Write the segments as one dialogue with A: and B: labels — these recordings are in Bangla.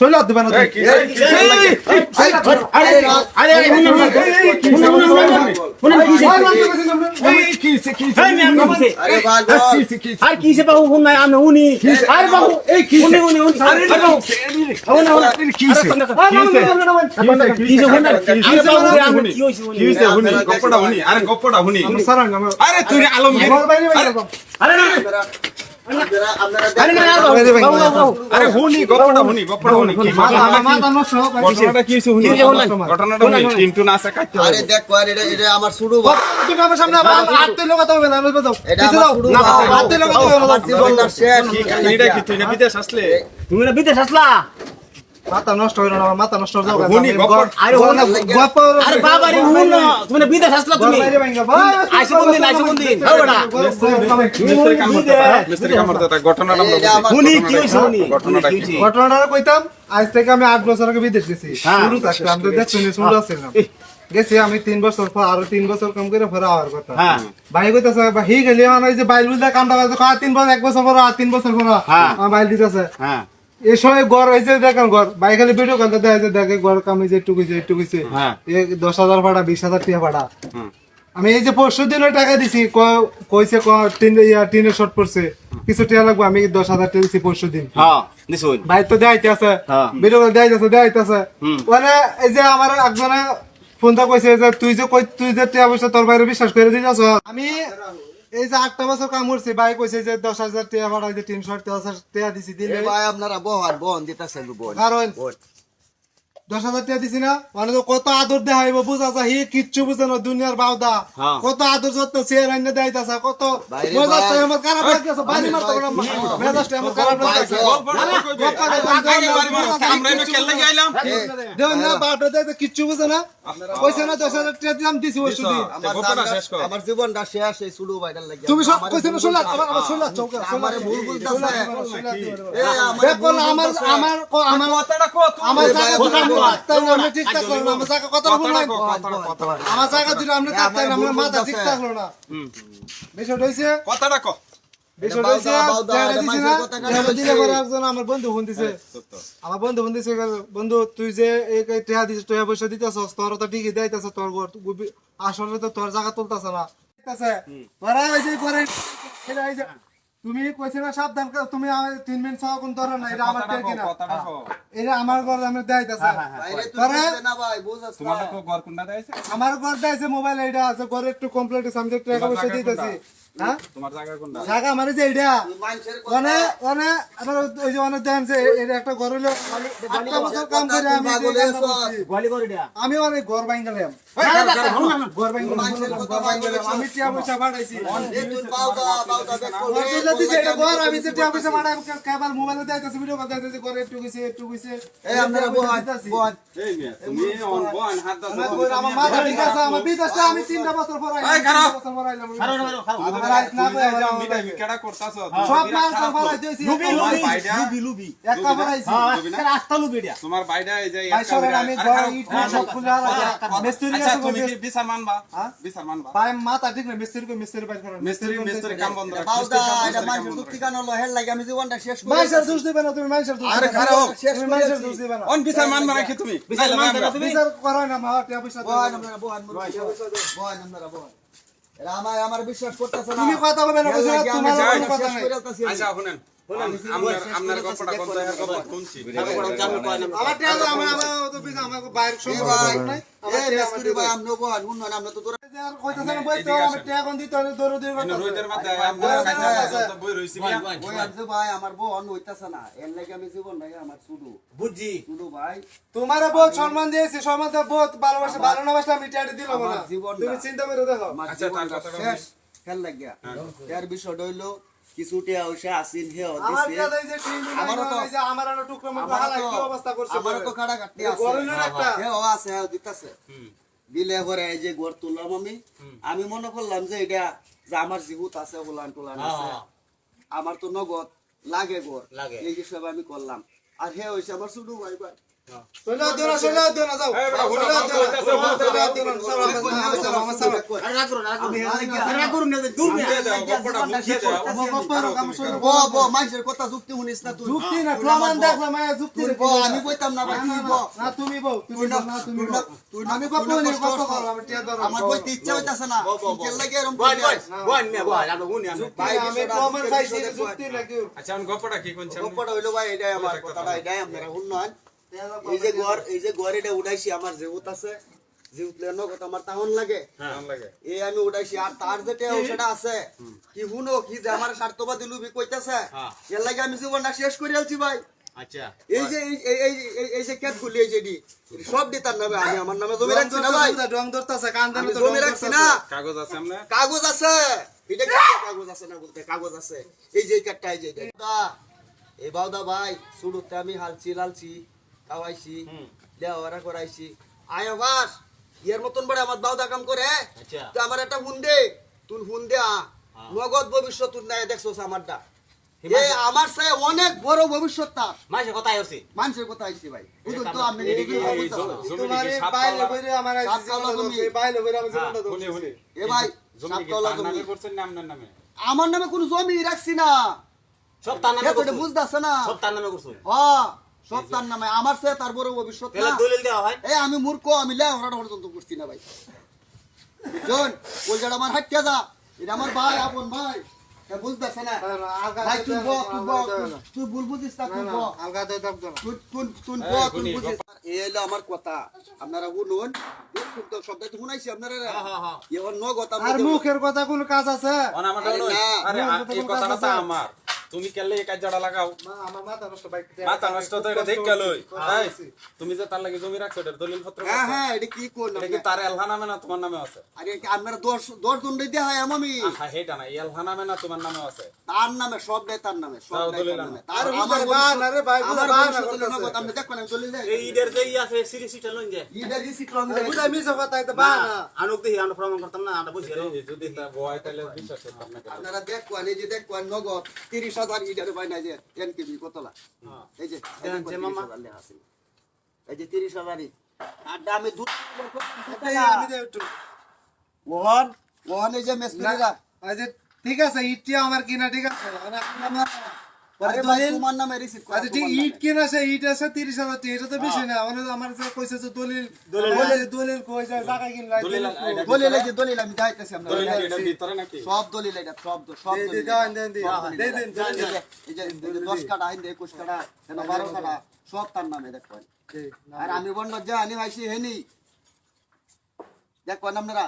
A: শৈল দিবেন না
B: আরে কি বাবু ফোন নাই আমি উনি আর বাবু
C: এই, কি
B: উনি উনি উনি
C: আরে,
B: আরে,
C: কি
B: বাবু কি হইছে
C: কি হইছে, হুনি, গপ্পটা হুনি, আরে গপ্পটা
A: আমরা-
C: আরে তুই আলমগীর।
B: আরে না আরে
C: হুনি হুনি হুনি ঘটনাটা কি- হইছে হুনি? ঘটনাটা হুনি? টিন্টু না কাটতে
D: আরে আর এটা এটা আমার শুরু
A: তুমি আমার সামনে আবার হাত লাগাতে হবে না, আমি বাজাও।
D: এটা আমার শুরু
A: না,
D: ভাই।
A: লাগাতে হবে না।
D: জীবনটা শেষ।
C: কি কাহিনীটা কি? তুই না বিদেশ আসলে?
B: তুমি না বিদেশ আসলা?
A: মাথা নষ্ট হইল না, মাথা নষ্ট হয়ে যাবে।
C: হুনি,
B: আরে হুনি,
A: না, হলো-
B: আরে বাবা রে হুন না তুমি না বিদেশ আসলা তুমি আইসো কোন দিন, আইসো কোন দিন? হ্যাঁ, বেটা।
C: মিস্ত্রি কাম করতে মিস্ত্রি কাম করতে ঘটনাটা আমরা
B: হুনি কি হইছে হুনি
C: ঘটনাটা কি?
A: ঘটনাটা কইতাম আজ থেকে আমি আট বছর আগে বিদেশ গেছি
B: হ্যাঁ।
A: শুরু থাকতে আমি তো দেখছি না, শুরু আসছিলাম গেছি আমি তিন বছর পর আরও তিন বছর কম করে ফেরা হওয়ার কথা
B: হ্যাঁ
A: ভাই কইতাছে হি গেলি মানে ওই যে বাইল বুঝলে কামটা তিন বছর এক বছর পর আর তিন বছর পর
B: হ্যাঁ।
A: আমার বাইল দিতেছে
B: হ্যাঁ
A: এই সময় গড় হয়েছে দেখেন গড়। ভাই খালি ভিডিও কল দেখা যায় দেখে গড় কামি যে। এই দশ হাজার ভাড়া বিশ হাজার টাকা ভাড়া। আমি এই যে পরশু দিন ওই টাকা দিছি কইছে টিন শর্ট পড়ছে। কিছু টাকা লাগবে আমি দশ হাজার টাকা দিছি পরশু দিন।
B: হ্যাঁ
A: ভাই তো দেখাইতে আছে।
B: হ্যাঁ।
A: ভিডিও কল দেখাইতেছে দেখাইতেছে
B: হুম।
A: মানে এই যে আমার একজনে ফোনটা কইছে যে তুই যে কই তুই যে টাকা পয়সা তোর বাইরে বিশ্বাস করে দিতেছ আমি এই যে আটটা বছর কাম করছি ভাই কইছে যে দশ হাজার টাকা ভাড়া যে তিনশো দশ হাজার টাকা দিছি দিলে
D: ভাই আপনারা বহান বহন দিতেছেন
A: কারণ
D: বহন।
A: দশ হাজার টাকা দিছি না মানে তো কত আদর দেখাইব বুঝা হি কিচ্ছু বুঝে না দুনিয়ার বাউদা
B: হ্যাঁ।
A: কত আদর যত্ন চেয়ার আইনে দেখাইতাছে কত
D: বাইরে
A: মেজাজটা
D: ভাই।
A: আমার খারাপ লাগতেছে বাড়ি মারতে না। মেজাজটা আমার খারাপ লাগতেছে
C: আগে বাড়ি মারো, আমরা এনে কেল্লা গিয়ে আইলাম।
A: না বাপটা দেখতে কিচ্ছু বুঝে না কইছে না দশ হাজার টাকা দিলাম দিছি ওই শুধু
D: আমার
C: গল্পটা
D: দামটা-
C: শেষ কর।
D: আমার জীবনটা শেষ এই শুরু ভাইটার লাগি
A: তুমি সব কইছে না শুনলা
D: বলতাছে।
A: আবার আবার শুনলা চৌকা
D: আমারে ভুল বলতাছে। এ,
A: দেখ
D: আমার
A: আমার আমার
C: কথাটা?
A: আমার জায়গা না, ঠিক না আমার জায়গা কথা। আমার জায়গা আমরা
D: আমার
A: মাথা ঠিক
D: বলতাছে।
A: থাকল না বিষয়টা হইছে
C: কথাটা কো।
A: আমার বন্ধু ফোন দিছে। আমার বন্ধু ফোন দিছে বন্ধু তুই যে এই এই দিছিস টাকা পয়সা দিতেছস তোর তো ঠিকই দেইতাছে তোর ঘর তুই আসলে তো তোর জায়গা তুলতাছে না। দিতেছে। তোরা ওই যে পরে এটা এই যে তুমি কইছে না সাবধান তুমি তিন মিনিট সহ কোন ধরো না এটা আমার। এটা আমার ঘর আমি তোরা
C: কোনটা দেয়ছে?
A: আমার ঘর দেইছে মোবাইল এটা আছে ঘরে একটু কমপ্লিট আছে আমি তো টাকা পয়সা দিতেছি। হ্যাঁ
C: জায়গা কোনটা?
A: যে এটা
D: তুই মানুষের কথা-
A: মানে মানে আমার ওই যে অনেক দেন যে এটা একটা ঘর হলো আটটা বছর কাম করে আমি অনেক ঘর
D: মানুষের কথা
A: ঘর বাইঙ্গালাম আমি টিয়া পয়সা ঘর দিছে আমি যে টিয়া পয়সা বাড়াই কেবল মোবাইলে দেখাইতেছি ভিডিও কথা দেখাইতেছি ঘরে একটু গেছে একটু গেছে।
D: এই আপনারা বহান, বহান।
C: এই মেয়ে, তুমি অন বন হাত দাও।
A: আমার মাথা ঠিক আছে আমার বিদেশটা আমি তিনটা বছর পর আইলাম
C: এই, খারাপ। খারাপ তোমার বাইডা-
B: হ্যাঁ
C: তোমার বাইডা এই যে
A: আমি মিস্ত্রি
C: আচ্ছা,
A: আছে
C: তুমি কি বিচার মানবা?
A: হ্যাঁ?
C: বিচার মানবা?
A: ভাই মাথা ঠিক না মিস্ত্রি কো মিস্ত্রি বাইর করেন
C: মিস্ত্রি মিস্ত্রি কাম বন্ধ রাখ।
D: বাউদা, এটা মানুষের
C: বন্ধ
D: যুক্তি
C: রাখ।
D: কেন লাগে আমি জীবনটা শেষ করে
A: মানুষের দোষ দিবে না তুমি মানুষের দোষ
C: আরে খারাপ।
D: শেষ
A: তুমি মানুষের দোষ দিবে না
C: অন বিচার মানবা নাকি তুমি?
B: বিচার
C: নাইলে
B: না
C: আমরা-
B: তুমি?
A: বিচার করায় না মা পয়সা
D: বহান। বহান, বহান বহান। আমায়- আমার বিশ্বাস করতেছে না।
A: তুমি কথা বলবে না বুঝছ তোমার নাই।
C: আচ্ছা, শুনেন।
A: আমার আমার আমার তো বাইরে
D: এ
A: নাই। আমার আমার
D: আমরা তো
A: আমার তোমারে বহুত সম্মান দিয়েছি সম্মান বহুত ভালোবাসে ভালো না বাসলে আমি টিয়াটি দিল না। তুমি চিন্তা করে দেখো।
D: আমার
C: আচ্ছা, তার
D: জীবনটা
C: কথাটা
D: শেষ। খেল লাগিয়া। এর বিষয়টা হইল, আসিন হে
A: আমার
D: দিছে।
A: টিয়া দেয় যে টিন দিল,
D: আমারও তো-
A: এই যে আমার আরও টুকরো মুকরো
D: আমারও
A: কি অবস্থা করছে
D: আমারও তো কাটা কাটতে আছে।
A: একটা।
D: দিতাছে। দিলে পরে এই যে গড় তুললাম আমি আমি মনে করলাম যে এটা যে আমার জিহুত আছে উলান টুলান আছে আমার তো নগদ লাগে গড়।
B: লাগে।
D: এই হিসাবে আমি করলাম। আর হে হয়েছে আমার শুধু ভাই ভাই। কথা যুক্তি শুনিস না তুই
A: যুক্তি না প্রমাণ দেখলাম যুক্তি
D: আমি কইতাম না
A: তুমি আমি।
D: আমার কইতে ইচ্ছা হইতাছে না। কেন লাগে এরকম
C: আচ্ছা আমি। কি কোন
D: গপ্পটা হইল ভাই এটাই আমার কথাটা এটাই আপনারা শুনলেন এই যে ঘর এই যে ঘর এটা উঠাইছি আমার যেহুত আছে। যেহুত লেনো কথা আমার তাহন লাগে। এই আমি উঠাইছি। আর তার যেটা সেটা আছে। কি শুনো কি যে আমার স্বার্থবাদী লুবি কইতাছে। এর লাগে আমি জীবনটা শেষ করে আলছি ভাই।
B: আচ্ছা।
D: এই যে এই এই- এই এই- এই যে ক্যাট গুলি এই যে ডি সব দি তার নামে আমি আমার নামে জমি রাখছি না ভাই।
A: ডং ধরতাছে কান
D: আমি জমি রাখছি না।
C: কাগজ আছে আমরা
D: কাগজ আছে। এটা কাগজ আছে না বলতে? কাগজ আছে। এই যে এই কাঠটা এই যে এই বাউদা ভাই শুরুতে আমি হালছি লালছি। খাওয়াইছি দেওয়ারা করাইছি। আয় বাসের মতন বড় আমার বাউদা কাম করে।
B: আচ্ছা।
D: তো আমার একটা হুন দে তুই হুন দে আ। নগদ ভবিষ্যৎ তুই নাই দেখছোস আমারটা। এই আমার সে অনেক বড় ভবিষ্যৎ তার।
B: কথাই হচ্ছে
D: মানুষের কথা আইছি ভাই। বুঝুন তো
A: তোমার বাইলে বইরে আমার বাইলে বইরে আমার
C: হ্যাঁ,
A: জীবনটা
C: শুনি
A: ধরছে।
D: এ ভাই সাততলা জমি।
C: করছেন নামে
D: আমার নামে কোনো জমি রাখছি না।
B: সব তার নামে
D: বুঝতেছে না।
B: সব তার নামে করছ
D: হ্যাঁ। সব তার নামে আমার সে তার বড় ভবিষ্যৎ
B: হয়।
D: এই আমি মূর্খ আমি লে হরাটা পর্যন্ত করছি না ভাই। জন আমার হাঁটিয়া যা। এটা আমার ভাই আপন ভাই। আমার কথা। আপনারা শুনুন। দেখুন শব্দ শুনাইছি আপনারা।
B: হ্যাঁ, হ্যাঁ, হ্যাঁ।
A: মুখের কথা কোনো কাজ আছে?
C: আমার।
A: কাজ
C: তুমি কেলে এই কাজটা লাগাও?
A: আমার মাথা নষ্ট ভাই
C: মাথা নষ্ট তো এটা দেখ গেলই তুমি যে তার লাগে জমি রাখছো এটা দলিল পত্র
D: হ্যাঁ হ্যাঁ এটা কি কোন
C: এটা কি তার এলহা নামে না তোমার নামে আছে?
D: আরে কি আপনারা দশ দশ জন দিয়ে হয় আমি
C: আহা, হেটা না এলহা নামে না তোমার নামে আছে?
D: তার নামে সব দেয় তার নামে সব
C: দলিল
D: নামে। তার আমার
A: বান, আরে ভাই, বুঝা
D: আমার
A: বান,
D: আপনি দেখবেন আমি দলিল দেয়
B: এই ঈদের যে ই আছে সিরিজ সিটা লইন যে
D: ইটা দিছি ক্রম
A: আরে
D: দেয়
A: বুঝা মিছো কথা এটা বা না।
B: আনুক দেখি আমরা প্রমাণ করতাম না আমরা বুঝি
C: যদি তা বয় তাহলে বিশ্বাস করতাম না।
D: আপনারা দেখবেন এই যে দেখবেন নগদ তিরিশ হাজার ইটার পাই না যে এনকেবি কতলা এই যে
B: দেন যে মামা।
D: 30,000 লেখা আছে। এই যে তিরিশ হাজারই আর দামে দুধ
A: আমি দে
D: ওহন। ওহন এই যে মেসপিরা
A: ঠিক আছে ইটিয়া আমার কিনা ঠিক আছে।
D: তোমার নামে রিসিভ করা
A: আচ্ছা ঠিক ইট ইট আছে তিরিশ হাজার টাকা, এটা তো বেশি না। মানে আমার যে কইছে যে দলিল
B: দলিল-
A: দলিল দলিল কই যায় জায়গা কিনলা
C: দলিল
D: দলিল এই যে দলিল আমি যাইতেছি আমরা।
C: দলিল কি ভিতরে নাকি?
D: সব দলিল এটা সব সব দলিল
A: দাও
D: এটা।
A: দেন দি
D: সব দলিল
A: দে
D: এটা।
A: দেন
D: এই যে- কাটা আইন কাটা কেন বারো কাটা সব তার নামে দেখবেন আর আমি বন্ধ যে আনি ভাইছি হেনি। দেখবেন আপনারা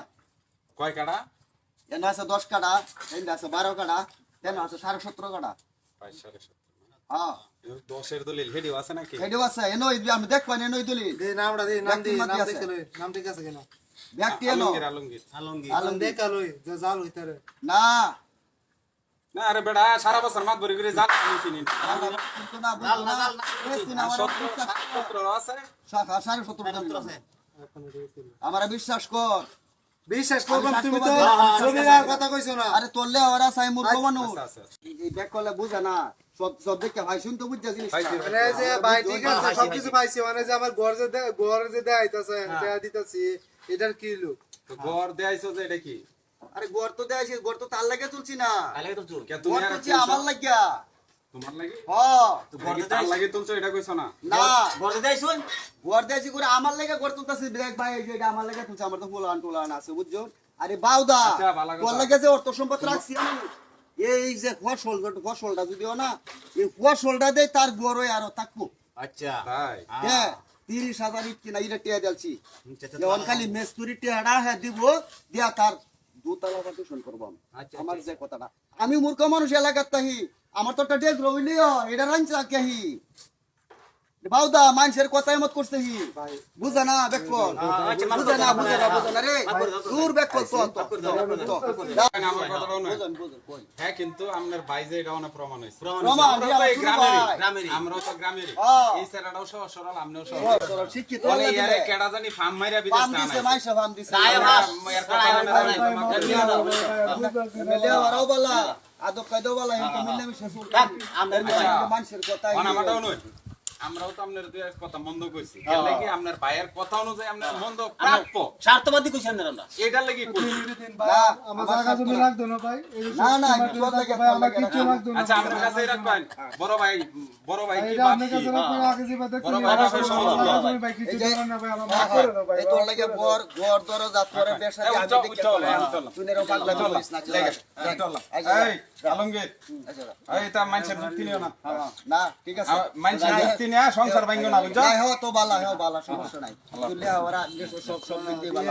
C: কয় কাটা?
D: এনে আছে দশ কাটা এনে আছে বারো কাটা কেন আছে সাড়ে সতেরো কাটা। হ্যাঁ
C: দশের দলিল হেডিও আছে নাকি?
D: হেডিও আছে এনো আমি দেখবেন এনো দলিল।
A: দে নামটা দে নাম দি
D: ব্যক্তির
A: নাম
D: মধ্যে
A: দেখে
D: আছে।
A: লই নাম ঠিক আছে কিনা?
D: ব্যক্তি এনো
C: আলমগীর আলমগীর।
B: আলমগীর
A: দেখা লই যে জাল হইতারে।
D: না।
C: না আরে বেড়া সারা বছর মাত ভরি করে জাল আমি চিনি না।
D: কিন্তু না বুঝো না? এসদিন আমার
C: সতেরো
D: বিশ্বাস কর।
C: সতেরো আছে।
D: শাখা সাড়ে সতেরো আছে। আমার বিশ্বাস কর।
A: বিশ্বাস করবাম তুমি তো কথা কইছো না।
D: আরে তোরলে ওরা চাই মূর্খ মানুষ।
C: আছে, আছে, আছে।
D: এই ব্যাগ করলে বুঝে না। সব সব দেখে ভাই শুনতে বুঝছে জিনিস
A: মানে যে ভাই ঠিক আছে
B: পাইছি,
A: সবকিছু পাইছি মানে যে আমার ঘর যে ঘর যে দেয়াইতাছে দেয়া দিতাছি এটার কি লোক?
C: তো ঘর দেয়াইছো যে এটা কি?
D: আরে গড় তো দেয় গড় তো তার লাগে তুলছি না।
B: আলে তো চুল
C: কে তুমি আর
D: আমার লাগিয়া।
C: তোমার লাগি?
D: হ
C: এটা তার লাগি তুলছো এটা কইছো না।
D: না
B: বড় দেই শুন।
D: গড় দেয়াছি করে আমার লাগে গড় তুলতাছি দেখ ভাই এই যে এটা আমার লাগে তুলছে আমার তো ফুলান টুলান আছে বুঝছ? আরে বাউদা
C: আচ্ছা।
D: তোর লাগে যে অর্থ সম্পদ রাখছি আমি এই যে ফসল ফসলটা যদিও না এই ফসলটা দেয় তার গড়ই আরও থাকব।
B: আচ্ছা।
C: তাই?
D: হ্যাঁ তিরিশ হাজার ইট কিনা ইটা টিয়া দিলছি।
B: আচ্ছা, আচ্ছা,
D: খালি মেস্তুরি টিয়াটা হ্যাঁ দিব দিয়া তার দুতলা পার্টিশন করব আমি।
B: আচ্ছা,
D: আমার যে কথাটা। আমি মূর্খ মানুষ এলাকার তাহি। আমার তো একটা ড্রেস রইলিও এটা রাঞ্চ কেহি। বাউদা মানুষের কথাই মত করছে হি বুঝা না বেকল
B: আচ্ছা,
D: বুঝা না বুঝা না বুঝা না রে দূর বেকল তো
C: মানে হ্যাঁ কিন্তু আপনার এটা অনেক প্রমাণ হয়েছে
B: প্রমাণ
D: প্রমাণ
C: আমরা তো এই
D: শুরু
C: গ্রামেরই
D: ভাই।
B: গ্রামেরই
C: আমরাও তো গ্রামেরই
D: হ্যাঁ।
C: এই স্যারটাও সহ সরল আমরাও সহ
D: সরল, শিক্ষিত
C: বলে ইয়ারে কেডা জানি ফার্ম মাইরা বিদেশ না
D: দিছে পাম দিছে
B: আয়।
C: এর কথা। না।
D: মিলে আরও বলা আদব কায়দা বলা
B: আমরা
D: মানুষের
C: নয় আমরাও তো আপনার কথা মন্দ কইছি। এর লাগি আপনার ভাইয়ের কথা অনুযায়ী আপনার মন্দ প্রাপ্য।
B: স্বার্থবাদী কইছি আমরা আমরা।
C: এটার লাগি কইছি।
A: আমার জায়গা জমি লাগতো না ভাই।
D: না, না,
A: সবজি
D: লাগে,
A: ভাই আমার কিচ্ছু লাগতো না।
C: আচ্ছা আপনার কাছে রাখবেন বড় ভাই বড় ভাই কি বাপ
A: আপনার
C: কি?
A: আগে যে বাদে
C: বড় ভাই
A: আমার আমার কিছু
D: এই
A: না ভাই আমার
D: হ্যাঁ,
A: মাফ করে দাও ভাই।
D: এই তোর লাগে বর ঘর দর জাত করে বেশা আমি
C: উঠো,
D: দেখে
C: উঠো,
D: চলে
C: হ্যাঁ,
D: তুই নেরো পাগলা
C: চলো,
D: না চল। এই
C: চলো।
D: এই
C: আলমগীর।
D: আচ্ছা,
C: এই তা মানুষের যুক্তি নিও না।
D: না ঠিক আছে।
C: যুক্তি নিয়ে সংসার ভাঙ্গো না বুঝছ?
D: হ্যাঁ তো বালা হ্যাঁ বালা সমস্যা নাই। সব বালা।